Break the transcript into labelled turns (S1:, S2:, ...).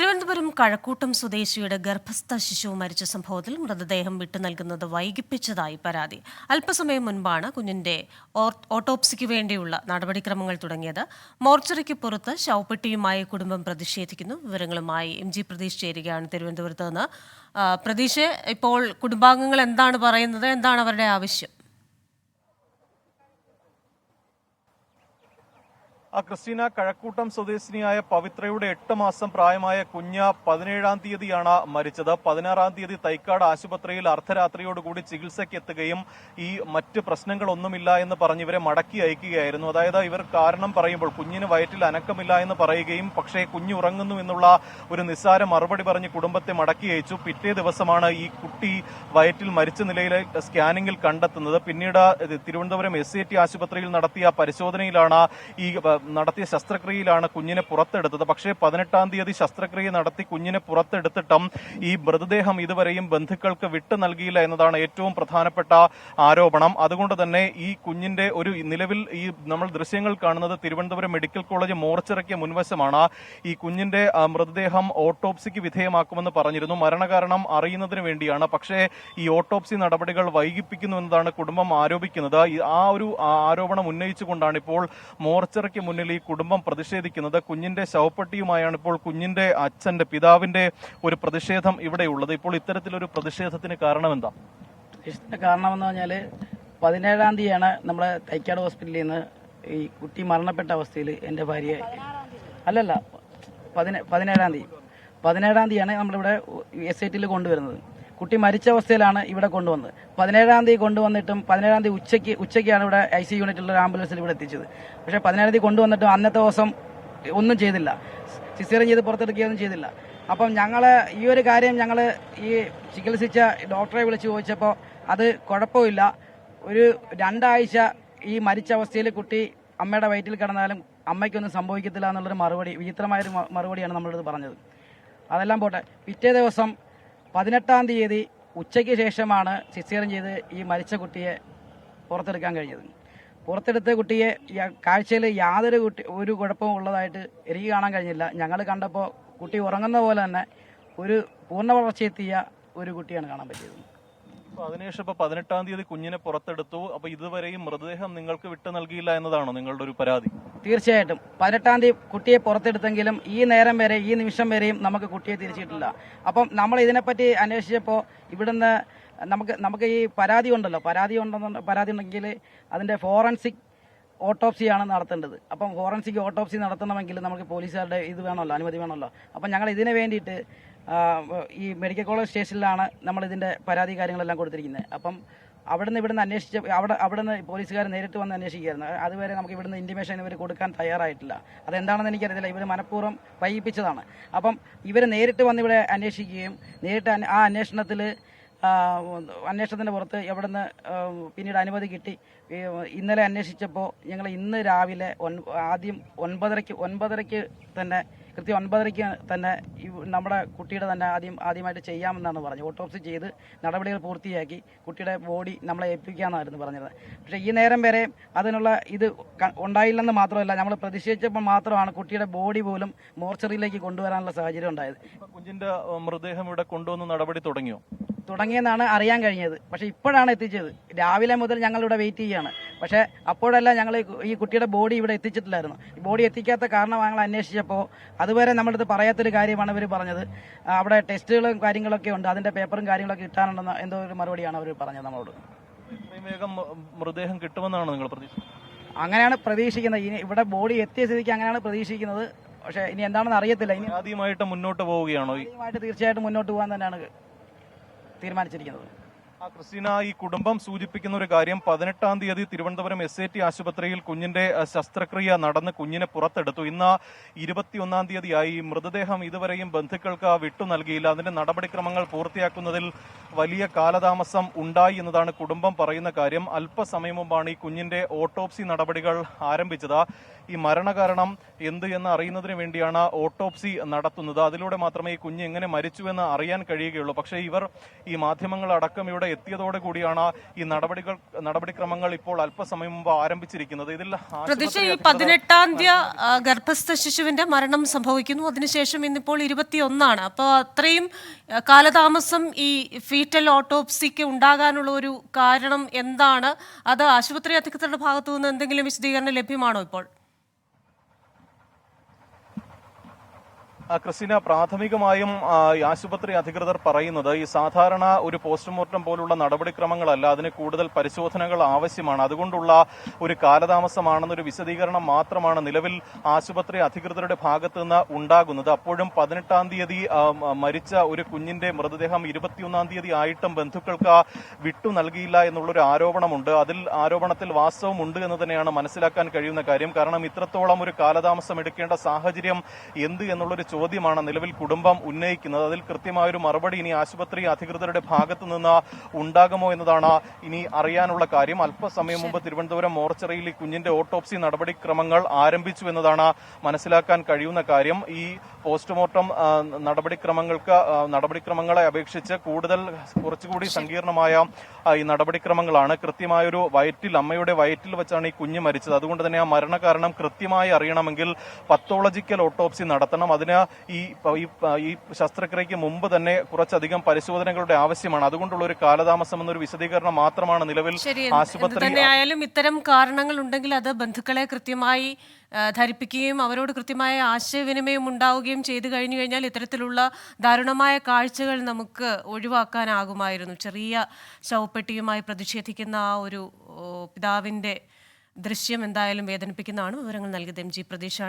S1: തിരുവനന്തപുരം കഴക്കൂട്ടം സ്വദേശിയുടെ ഗർഭസ്ഥ ശിശു മരിച്ച സംഭവത്തിൽ മൃതദേഹം വിട്ടു നൽകുന്നത് വൈകിപ്പിച്ചതായി പരാതി. അല്പസമയം മുൻപാണ് കുഞ്ഞിന്റെ ഓട്ടോപ്സിക്ക് വേണ്ടിയുള്ള നടപടിക്രമങ്ങൾ തുടങ്ങിയത്. മോർച്ചറിക്ക് പുറത്ത് ശവപ്പെട്ടിയുമായി കുടുംബം പ്രതിഷേധിക്കുന്നു. വിവരങ്ങളുമായി എം ജി പ്രതീഷ് ചേരുകയാണ് തിരുവനന്തപുരത്ത് നിന്ന്. പ്രതീഷ് ഇപ്പോൾ കുടുംബാംഗങ്ങൾ എന്താണ് പറയുന്നത്? എന്താണ് അവരുടെ ആവശ്യം?
S2: ആ ക്രിസ്റ്റീന കഴക്കൂട്ടം സ്വദേശിനിയായ പവിത്രയുടെ എട്ട് മാസം പ്രായമായ കുഞ്ഞ് പതിനേഴാം തീയതിയാണ് മരിച്ചത്. പതിനാറാം തീയതി തൈക്കാട് ആശുപത്രിയിൽ അർദ്ധരാത്രിയോടുകൂടി ചികിത്സയ്ക്ക് എത്തുകയും ഈ മറ്റ് പ്രശ്നങ്ങളൊന്നുമില്ല എന്ന് പറഞ്ഞ് ഇവരെ മടക്കി അയക്കുകയായിരുന്നു. അതായത് ഇവർ കാരണം പറയുമ്പോൾ കുഞ്ഞിന് വയറ്റിൽ അനക്കമില്ല എന്ന് പറയുകയും പക്ഷേ കുഞ്ഞ് ഉറങ്ങുന്നു എന്നുള്ള ഒരു നിസ്സാര മറുപടി പറഞ്ഞ് കുടുംബത്തെ മടക്കി അയച്ചു. പിറ്റേ ദിവസമാണ് ഈ കുട്ടി വയറ്റിൽ മരിച്ച നിലയിൽ സ്കാനിങ്ങിൽ കണ്ടെത്തുന്നത്. പിന്നീട് തിരുവനന്തപുരം എസ് ആശുപത്രിയിൽ നടത്തിയ പരിശോധനയിലാണ് ഈ നടത്തിയ ശസ്ത്രക്രിയയിലാണ് കുഞ്ഞിനെ പുറത്തെടുത്തത്. പക്ഷേ പതിനെട്ടാം തീയതി ശസ്ത്രക്രിയ നടത്തി കുഞ്ഞിനെ പുറത്തെടുത്തിട്ടും ഈ മൃതദേഹം ഇതുവരെയും ബന്ധുക്കൾക്ക് വിട്ടു നൽകിയില്ല എന്നതാണ് ഏറ്റവും പ്രധാനപ്പെട്ട ആരോപണം. അതുകൊണ്ട് തന്നെ ഈ കുഞ്ഞിന്റെ ഒരു നിലവിൽ ഈ നമ്മൾ ദൃശ്യങ്ങൾ കാണുന്നത് തിരുവനന്തപുരം മെഡിക്കൽ കോളേജ് മോർച്ചറിക്ക് മുൻവശമാണ്. ഈ കുഞ്ഞിന്റെ മൃതദേഹം ഓട്ടോപ്സിക്ക് വിധേയമാക്കുമെന്ന് പറഞ്ഞിരുന്നു. മരണകാരണം അറിയുന്നതിന് വേണ്ടിയാണ്. പക്ഷേ ഈ ഓട്ടോപ്സി നടപടികൾ വൈകിപ്പിക്കുന്നു എന്നതാണ് കുടുംബം ആരോപിക്കുന്നത്. ആ ഒരു ആരോപണം ഉന്നയിച്ചുകൊണ്ടാണ് ഇപ്പോൾ മോർച്ചറിക്ക് മുന്നിൽ ഈ കുടുംബം പ്രതിഷേധിക്കുന്നത് കുഞ്ഞിന്റെ ശവപ്പെട്ടിയുമായാണ് ഇപ്പോൾ കുഞ്ഞിന്റെ അച്ഛന്റെ പിതാവിന്റെ ഒരു പ്രതിഷേധം ഇവിടെയുള്ളത്. ഇപ്പോൾ ഇത്തരത്തിലൊരു പ്രതിഷേധത്തിന് കാരണം എന്താ
S3: പ്രതിഷേധത്തിന് കാരണമെന്ന് പറഞ്ഞാൽ പതിനേഴാം തീയതിയാണ് നമ്മുടെ തൈക്കാട് ഹോസ്പിറ്റലിൽ നിന്ന് ഈ കുട്ടി മരണപ്പെട്ട അവസ്ഥയിൽ എന്റെ ഭാര്യയെ അല്ലല്ല പതിനേ പതിനേഴാം തീയതി. പതിനേഴാം തീയതിയാണ് നമ്മളിവിടെ എസ് ഐ ടിയിൽ കൊണ്ടുവരുന്നത്. കുട്ടി മരിച്ച അവസ്ഥയിലാണ് ഇവിടെ കൊണ്ടുവന്നത്. പതിനേഴാം തീയതി കൊണ്ടുവന്നിട്ടും പതിനേഴാം തീയതി ഉച്ചയ്ക്ക് ഉച്ചയ്ക്കാണ് ഇവിടെ ഐ സി യൂണിറ്റുള്ള ആംബുലൻസിൽ ഇവിടെ എത്തിച്ചത്. പക്ഷെ പതിനേഴാം തീയതി കൊണ്ടുവന്നിട്ടും അന്നത്തെ ദിവസം ഒന്നും ചെയ്തില്ല. സിസേറിയൻ ചെയ്ത് പുറത്തെടുക്കുകയൊന്നും ചെയ്തില്ല. അപ്പം ഞങ്ങൾ ഈ ഒരു കാര്യം ഞങ്ങൾ ഈ ചികിത്സിച്ച ഡോക്ടറെ വിളിച്ച് ചോദിച്ചപ്പോൾ അത് കുഴപ്പമില്ല. ഒരു രണ്ടാഴ്ച ഈ മരിച്ച അവസ്ഥയിൽ കുട്ടി അമ്മയുടെ വയറ്റിൽ കിടന്നാലും അമ്മയ്ക്കൊന്നും സംഭവിക്കത്തില്ല എന്നുള്ളൊരു മറുപടി വിചിത്രമായൊരു മറുപടിയാണ് നമ്മളിത് പറഞ്ഞത്. അതെല്ലാം പോട്ടെ. പിറ്റേ ദിവസം പതിനെട്ടാം തീയതി ഉച്ചയ്ക്ക് ശേഷമാണ് സിസേറിയൻ ചെയ്ത് ഈ മരിച്ച കുട്ടിയെ പുറത്തെടുക്കാൻ കഴിഞ്ഞത്. പുറത്തെടുത്ത കുട്ടിയെ കാഴ്ചയിൽ യാതൊരു കുട്ടി ഒരു കുഴപ്പവും ഉള്ളതായിട്ട് എനിക്ക് കാണാൻ കഴിഞ്ഞില്ല. ഞങ്ങൾ കണ്ടപ്പോൾ കുട്ടി ഉറങ്ങുന്ന പോലെ തന്നെ ഒരു പൂർണ വളർച്ചയെത്തിയ ഒരു കുട്ടിയാണ് കാണാൻ പറ്റിയത്.
S2: അതിനുശേഷം ഇപ്പൊ പതിനെട്ടാം തീയതി കുഞ്ഞിനെ പുറത്തെടുത്തു. അപ്പൊ ഇതുവരെയും മൃതദേഹം നിങ്ങൾക്ക് വിട്ടു നൽകിയില്ല എന്നതാണോ നിങ്ങളുടെ ഒരു പരാതി?
S3: തീർച്ചയായിട്ടും. പതിനെട്ടാം തീയതി കുട്ടിയെ പുറത്തെടുത്തെങ്കിലും ഈ നേരം വരെ ഈ നിമിഷം വരെയും നമുക്ക് കുട്ടിയെ തിരിച്ചിട്ടില്ല. അപ്പം നമ്മൾ ഇതിനെപ്പറ്റി അന്വേഷിച്ചപ്പോൾ ഇവിടുന്ന് നമുക്ക് നമുക്ക് ഈ പരാതി ഉണ്ടല്ലോ. പരാതി ഉണ്ടെന്ന് പരാതി ഉണ്ടെങ്കിൽ അതിന്റെ ഫോറൻസിക് ഓട്ടോപ്സിയാണ് നടത്തേണ്ടത്. അപ്പം ഫോറൻസിക് ഓട്ടോപ്സി നടത്തണമെങ്കിൽ നമുക്ക് പോലീസുകാരുടെ ഇത് വേണമല്ലോ അനുമതി വേണമല്ലോ. അപ്പം ഞങ്ങൾ ഇതിന് വേണ്ടിയിട്ട് ഈ മെഡിക്കൽ കോളേജ് സ്റ്റേഷനിലാണ് നമ്മൾ ഇതിന്റെ പരാതി കാര്യങ്ങളെല്ലാം കൊടുത്തിരിക്കുന്നത്. അപ്പം അവിടുന്ന് ഇവിടുന്ന് അന്വേഷിച്ച അവിടെ അവിടുന്ന് പോലീസുകാർ നേരിട്ട് വന്ന് അന്വേഷിക്കുകയായിരുന്നു. അതുവരെ നമുക്ക് ഇവിടുന്ന് ഇന്റിമേഷൻ ഇവർ കൊടുക്കാൻ തയ്യാറായിട്ടില്ല. അതെന്താണെന്ന് എനിക്കറിയില്ല ഇവർ മനഃപൂർവം വൈകിപ്പിച്ചതാണ്. അപ്പം ഇവർ നേരിട്ട് വന്ന് ഇവിടെ അന്വേഷിക്കുകയും നേരിട്ട് ആ അന്വേഷണത്തിൽ അന്വേഷണത്തിന്റെ പുറത്ത് എവിടുന്ന് പിന്നീട് അനുമതി കിട്ടി. ഇന്നലെ അന്വേഷിച്ചപ്പോൾ ഞങ്ങൾ ഇന്ന് രാവിലെ ആദ്യം ഒൻപതരയ്ക്ക് ഒൻപതരയ്ക്ക് തന്നെ കൃത്യം ഒൻപതരയ്ക്ക് തന്നെ നമ്മുടെ കുട്ടിയുടെ തന്നെ ആദ്യം ആദ്യമായിട്ട് ചെയ്യാമെന്നാണ് പറഞ്ഞത്. ഓട്ടോപ്സി ചെയ്ത് നടപടികൾ പൂർത്തിയാക്കി കുട്ടിയുടെ ബോഡി നമ്മളെ ഏൽപ്പിക്കാമെന്നായിരുന്നു പറഞ്ഞത് പക്ഷേ ഈ നേരം വരെ അതിനുള്ള ഇത് ഉണ്ടായില്ലെന്ന് മാത്രമല്ല നമ്മൾ പ്രതിഷേധിച്ചപ്പോൾ മാത്രമാണ് കുട്ടിയുടെ ബോഡി പോലും മോർച്ചറിയിലേക്ക് കൊണ്ടുവരാനുള്ള സാഹചര്യം ഉണ്ടായത്.
S2: കുഞ്ഞിന്റെ മൃതദേഹം ഇവിടെ കൊണ്ടുവന്ന് നടപടി തുടങ്ങിയോ?
S3: തുടങ്ങിയെന്നാണ് അറിയാൻ കഴിഞ്ഞത്. പക്ഷെ ഇപ്പോഴാണ് എത്തിച്ചത്. രാവിലെ മുതൽ ഞങ്ങൾ ഇവിടെ വെയിറ്റ് ചെയ്യുകയാണ് പക്ഷേ അപ്പോഴെല്ലാം ഞങ്ങൾ ഈ കുട്ടിയുടെ ബോഡി ഇവിടെ എത്തിച്ചിട്ടില്ലായിരുന്നു. ബോഡി എത്തിക്കാത്ത കാരണം ഞങ്ങൾ അന്വേഷിച്ചപ്പോൾ അതുവരെ നമ്മുടെ അടുത്ത് പറയാത്തൊരു കാര്യമാണ് ഇവർ പറഞ്ഞത്. അവിടെ ടെസ്റ്റുകളും കാര്യങ്ങളൊക്കെ ഉണ്ട്. അതിന്റെ പേപ്പറും കാര്യങ്ങളൊക്കെ കിട്ടാനുണ്ടെന്ന് എന്തോ ഒരു മറുപടിയാണ് അവർ പറഞ്ഞത് നമ്മളോട്.
S2: വേഗം മൃതദേഹം കിട്ടുമെന്നാണ് നിങ്ങൾ പ്രതീക്ഷിക്കുന്നത്
S3: അങ്ങനെയാണ് പ്രതീക്ഷിക്കുന്നത്. ഇനി ഇവിടെ ബോഡി എത്തിയ സ്ഥിതിക്ക് അങ്ങനെയാണ് പ്രതീക്ഷിക്കുന്നത്. പക്ഷെ ഇനി എന്താണെന്ന് അറിയത്തില്ല. ഇനി
S2: ആദ്യമായിട്ട് മുന്നോട്ട് പോവുകയാണോ?
S3: ആദ്യമായിട്ട് തീർച്ചയായിട്ടും മുന്നോട്ട് പോകാൻ തന്നെയാണ് തീരുമാനിച്ചിരിക്കുന്നത്.
S2: ആ ക്രിസ്റ്റീന ഈ കുടുംബം സൂചിപ്പിക്കുന്ന ഒരു കാര്യം പതിനെട്ടാം തീയതി തിരുവനന്തപുരം എസ് ഐ ടി ആശുപത്രിയിൽ കുഞ്ഞിന്റെ ശസ്ത്രക്രിയ നടന്ന് കുഞ്ഞിനെ പുറത്തെടുത്തു. ഇന്ന് ഇരുപത്തിയൊന്നാം തീയതിയായി. മൃതദേഹം ഇതുവരെയും ബന്ധുക്കൾക്ക് വിട്ടു നൽകിയില്ല. അതിന്റെ നടപടിക്രമങ്ങൾ പൂർത്തിയാക്കുന്നതിൽ വലിയ കാലതാമസം ഉണ്ടായി എന്നതാണ് കുടുംബം പറയുന്ന കാര്യം. അല്പസമയം മുമ്പാണ് ഈ കുഞ്ഞിന്റെ ഓട്ടോപ്സി നടപടികൾ ആരംഭിച്ചത്. ഈ മരണകാരണം എന്ത് എന്ന് അറിയുന്നതിന് വേണ്ടിയാണ് ഓട്ടോപ്സി നടത്തുന്നത്. അതിലൂടെ മാത്രമേ ഈ കുഞ്ഞ് എങ്ങനെ മരിച്ചു എന്ന് അറിയാൻ കഴിയുകയുള്ളൂ. പക്ഷേ ഇവർ ഈ മാധ്യമങ്ങൾ അടക്കം ഇവിടെ എത്തിയതോടെ കൂടിയാണ് ഈ നടപടികൾ നടപടിക്രമങ്ങൾ ഇപ്പോൾ അല്പസമയം മുമ്പ് ആരംഭിച്ചിരിക്കുന്നത്. ഇതിൽ
S1: പ്രതീക്ഷ ഈ പതിനെട്ടാം തീയതി ഗർഭസ്ഥ ശിശുവിന്റെ മരണം സംഭവിക്കുന്നു. അതിനുശേഷം ഇന്നിപ്പോൾ ഇരുപത്തിയൊന്നാണ്. അപ്പോൾ അത്രയും കാലതാമസം ഈ ഫീറ്റൽ ഓട്ടോപ്സിക്ക് ഉണ്ടാകാനുള്ള ഒരു കാരണം എന്താണ്? അത് ആശുപത്രി അധികൃതരുടെ ഭാഗത്തു നിന്ന് എന്തെങ്കിലും വിശദീകരണം ലഭ്യമാണോ ഇപ്പോൾ?
S2: ക്രിസ്റ്റീന പ്രാഥമികമായും ആശുപത്രി അധികൃതർ പറയുന്നത് ഈ സാധാരണ ഒരു പോസ്റ്റ്മോർട്ടം പോലുള്ള നടപടിക്രമങ്ങളല്ല. അതിന് കൂടുതൽ പരിശോധനകൾ ആവശ്യമാണ്. അതുകൊണ്ടുള്ള ഒരു കാലതാമസമാണെന്നൊരു വിശദീകരണം മാത്രമാണ് നിലവിൽ ആശുപത്രി അധികൃതരുടെ ഭാഗത്ത് നിന്ന് ഉണ്ടാകുന്നത്. അപ്പോഴും പതിനെട്ടാം തീയതി മരിച്ച ഒരു കുഞ്ഞിന്റെ മൃതദേഹം ഇരുപത്തിയൊന്നാം തീയതി ആയിട്ടും ബന്ധുക്കൾക്ക് വിട്ടു നൽകിയില്ല എന്നുള്ളൊരു ആരോപണമുണ്ട്. അതിൽ ആരോപണത്തിൽ വാസ്തവമുണ്ട് എന്ന് തന്നെയാണ് മനസ്സിലാക്കാൻ കഴിയുന്ന കാര്യം. കാരണം ഇത്രത്തോളം ഒരു കാലതാമസം എടുക്കേണ്ട സാഹചര്യം എന്ത് എന്നുള്ളൊരു ചോദ്യമാണ് നിലവിൽ കുടുംബം ഉന്നയിക്കുന്നത്. അതിൽ കൃത്യമായൊരു മറുപടി ഇനി ആശുപത്രി അധികൃതരുടെ ഭാഗത്തു നിന്ന് ഉണ്ടാകുമോ എന്നതാണ് ഇനി അറിയാനുള്ള കാര്യം. അല്പസമയം മുമ്പ് തിരുവനന്തപുരം മോർച്ചറിയിൽ ഈ കുഞ്ഞിന്റെ ഓട്ടോപ്സി നടപടിക്രമങ്ങൾ ആരംഭിച്ചു എന്നതാണ് മനസ്സിലാക്കാൻ കഴിയുന്ന കാര്യം. ഈ പോസ്റ്റ്മോർട്ടം നടപടിക്രമങ്ങൾക്ക് നടപടിക്രമങ്ങളെ അപേക്ഷിച്ച് കൂടുതൽ കുറച്ചുകൂടി സങ്കീർണമായ ഈ നടപടിക്രമങ്ങളാണ്. കൃത്യമായൊരു വയറ്റിൽ അമ്മയുടെ വയറ്റിൽ വെച്ചാണ് ഈ കുഞ്ഞ് മരിച്ചത്. അതുകൊണ്ട് തന്നെ ആ മരണകാരണം കൃത്യമായി അറിയണമെങ്കിൽ പത്തോളജിക്കൽ ഓട്ടോപ്സി നടത്തണം. അതിന് ഈ ഈ ശസ്ത്രക്രിയയ്ക്ക് മുമ്പ് തന്നെ കുറച്ചധികം പരിശോധനകളുടെ ആവശ്യമാണ്. അതുകൊണ്ടുള്ള ഒരു കാലതാമസം എന്നൊരു വിശദീകരണം മാത്രമാണ് നിലവിൽ ആശുപത്രി
S1: ആയാലും ഇത്തരം കാരണങ്ങൾ ഉണ്ടെങ്കിൽ അത് ബന്ധുക്കളെ കൃത്യമായി ധരിപ്പിക്കുകയും അവരോട് കൃത്യമായ ആശയവിനിമയം ഉണ്ടാവുകയും ചെയ്തു കഴിഞ്ഞു കഴിഞ്ഞാൽ ഇത്തരത്തിലുള്ള ദാരുണമായ കാഴ്ചകൾ നമുക്ക് ഒഴിവാക്കാനാകുമായിരുന്നു. ചെറിയ ശവപ്പെട്ടിയുമായി പ്രതിഷേധിക്കുന്ന ആ ഒരു പിതാവിന്റെ പിതാവിന്റെ ദൃശ്യം എന്തായാലും വേദനിപ്പിക്കുന്നതാണ്. വിവരങ്ങൾ നൽകിയത് എം ജി പ്രതീഷ്